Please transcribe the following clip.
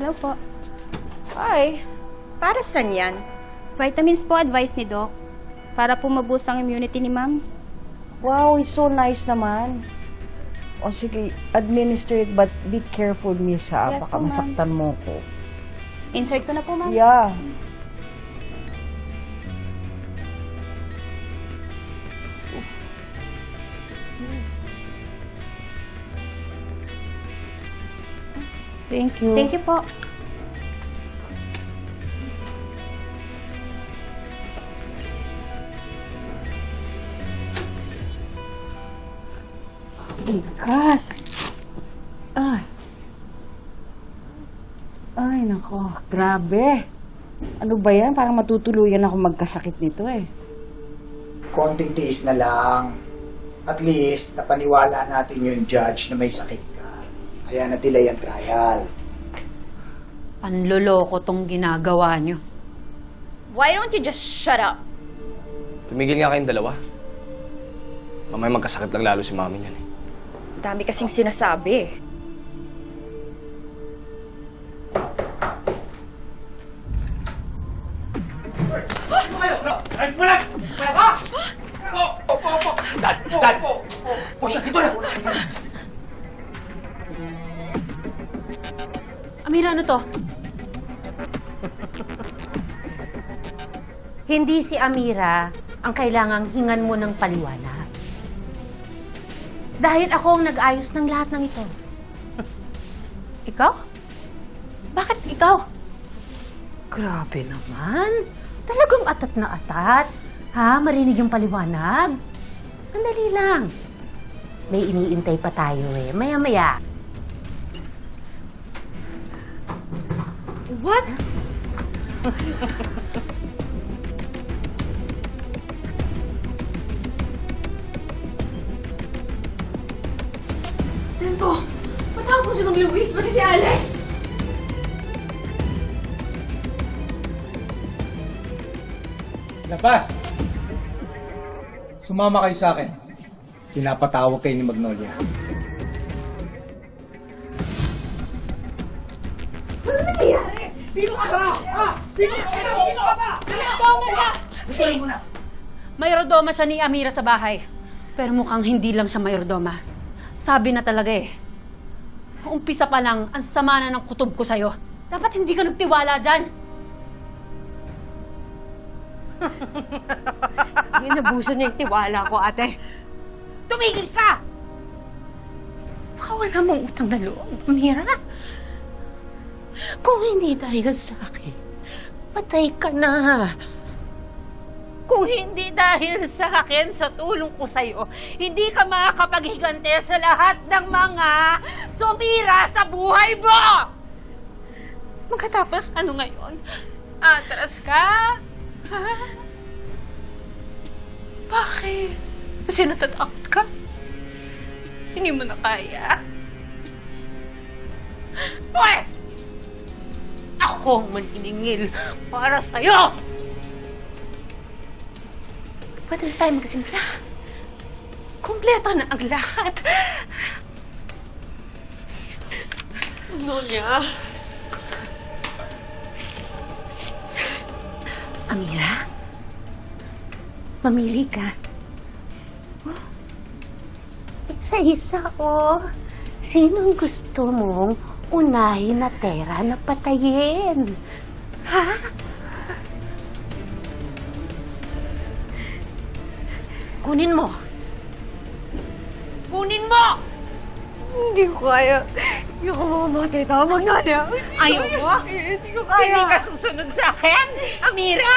Hello po. Hi. Para saan yan? Vitamins po advice ni Doc. Para po maboost ang immunity ni ma'am. Wow, it's so nice naman. O sige, administer it but be careful, Miss, ha? Yes Baka po, ma'am. masaktan mo ko. Insert ko na po, ma'am. Yeah. Thank you. Thank you po. Oh my God. Ay. Ay, nako. Grabe. Ano ba yan? Parang matutuluyan ako magkasakit nito eh. konting tiis na lang. At least, napaniwala natin yung judge na may sakit. Kaya na-delay ang trial. Panloloko tong ginagawa nyo. Why don't you just shut up? Tumigil nga kayong dalawa. Mamaya magkasakit lang lalo si mami niyan eh. Dami kasing sinasabi. Amira, ano to? Hindi si Amira ang kailangang hingan mo ng paliwanag. Dahil ako ang nag-ayos ng lahat ng ito. Ikaw? Bakit ikaw? Grabe naman. Talagang atat na atat. Ha? Marinig yung paliwanag? Sandali lang. May iniintay pa tayo eh. Maya-maya. What? Tempo! Mo si Mang Luis, pati si Alex! Labas! Sumama kayo sa akin. Pinapatawag kayo ni Magnolia. Mayrodoma siya ni Amira sa bahay. Pero mukhang hindi lang siya mayrodoma. Sabi na talaga eh. Umpisa pa lang, ang sama na ng kutob ko sa'yo. Dapat hindi ka nagtiwala dyan. Inabuso niya yung tiwala ko, ate. Tumigil ka! Baka wala mong utang na loob, Mira. Kung hindi dahil sa akin, patay ka na. Kung hindi dahil sa akin, sa tulong ko sa'yo, hindi ka makakapaghigante sa lahat ng mga sumira sa buhay mo! Magkatapos ano ngayon? Atras ka? Ha? Bakit? Kasi natatakot ka? Hindi mo na kaya? Pwes! Ako ang maniningil para sa'yo! Pwede na tayo magsimula. Kompleto na ang lahat. Nonya. Amira? Mamili ka. Oh. Isa-isa, oh. Sinong gusto mong unahin na tera na patayin? Ha? Kunin mo. Kunin mo! Hindi ko kaya. Hindi ko mamamatay. Tama nga niya. Ayaw mo? Hindi ko Hindi ka susunod sa akin, Amira?